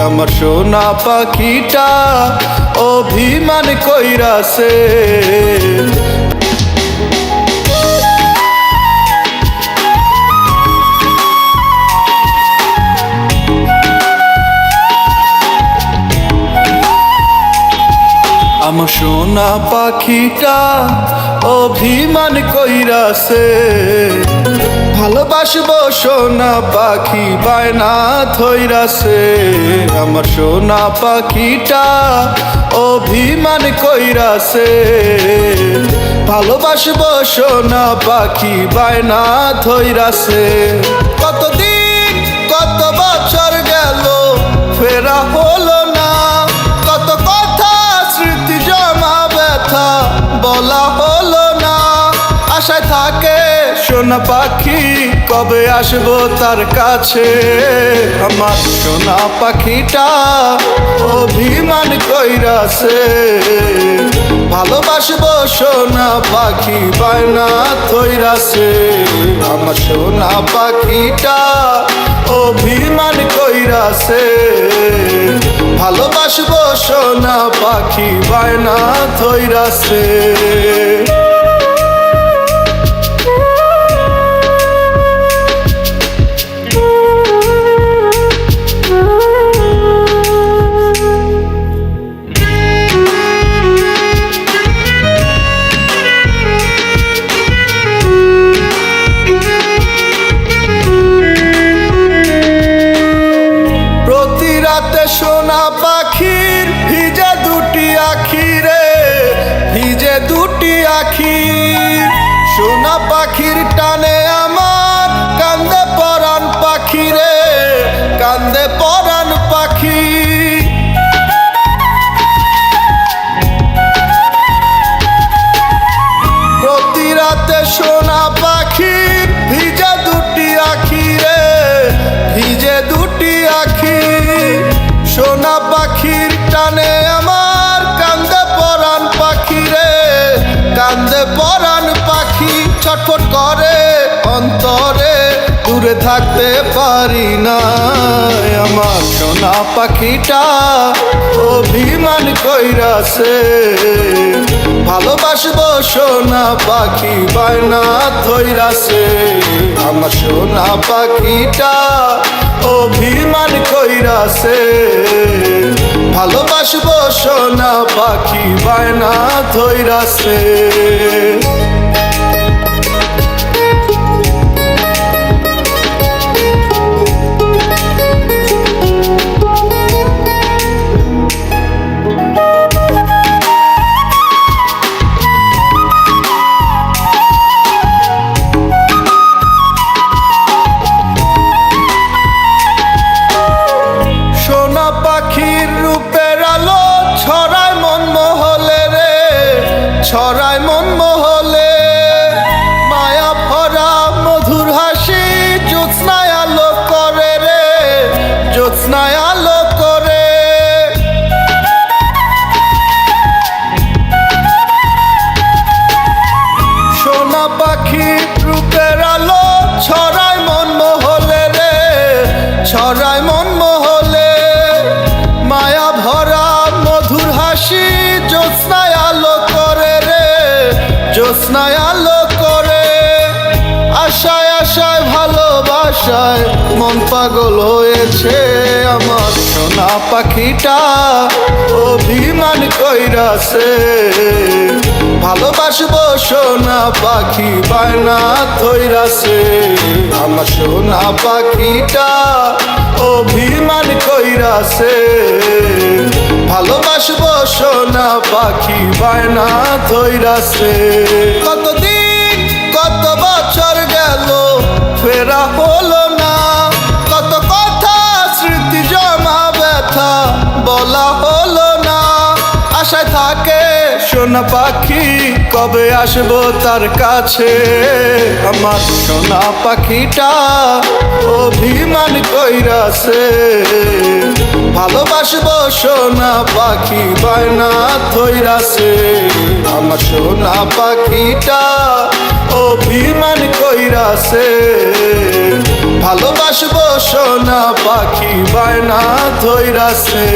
আমার সোনা পাখিটা অভিমান কইরাছে আমার সোনা পাখিটা অভিমান কইরাছে ভালোবাসবো সোনা পাখি বায়না থইরাছে আমার সোনা পাখিটা অভিমান কইরাছে ভালোবাসবো সোনা পাখি বায়না থইরাছে কতদিন, কত বছর গেল, ফেরা হলো না। কত কথা স্মৃতি জমা ব্যথা, বলা হলো না। আশায় থাকে সোনা পাখি কবে আসব তার কাছে? আমার সোনা পাখিটা অভিমান কইরাছে। ভালোবাসবো সোনা পাখি বায়না থইরাছে। আমার সোনা পাখিটা অভিমান কইরাছে। ভালোবাসবো সোনা পাখি বায়না থইরাছে। পাখির ভিজে দুটি আখিরে ভিজে দুটি আখি সোনা পাখির টানে ছটফট করে, অন্তরে দূরে থাকতে পারি না। আমার সোনা পাখিটা অভিমান কইরাছে। ভালোবাসবো সোনা পাখি বায়না থইরাছে আমার সোনা পাখিটা অভিমান কইরাছে। ভালোবাসবো সোনা পাখি বায়না থইরাছে সোনা পাখি মন পাগল হয়েছে আমার সোনা পাখিটা, অভিমান কইরাছে। ভালোবাসবো সোনা পাখি, বায়না থইরাছে আমার সোনা পাখিটা অভিমান কইরাছে। ভালোবাসবো সোনা পাখি, বায়না থইরাছে সোনা পাখি, কবে আসব তার কাছে? আমার সোনা পাখিটা অভিমান কইরাছে। ভালোবাসবো সোনা পাখি বায়না থইরাছে। আমার সোনা পাখিটা অভিমান কইরাছে। ভালোবাসবো সোনা পাখি বায়না ধৈরাছে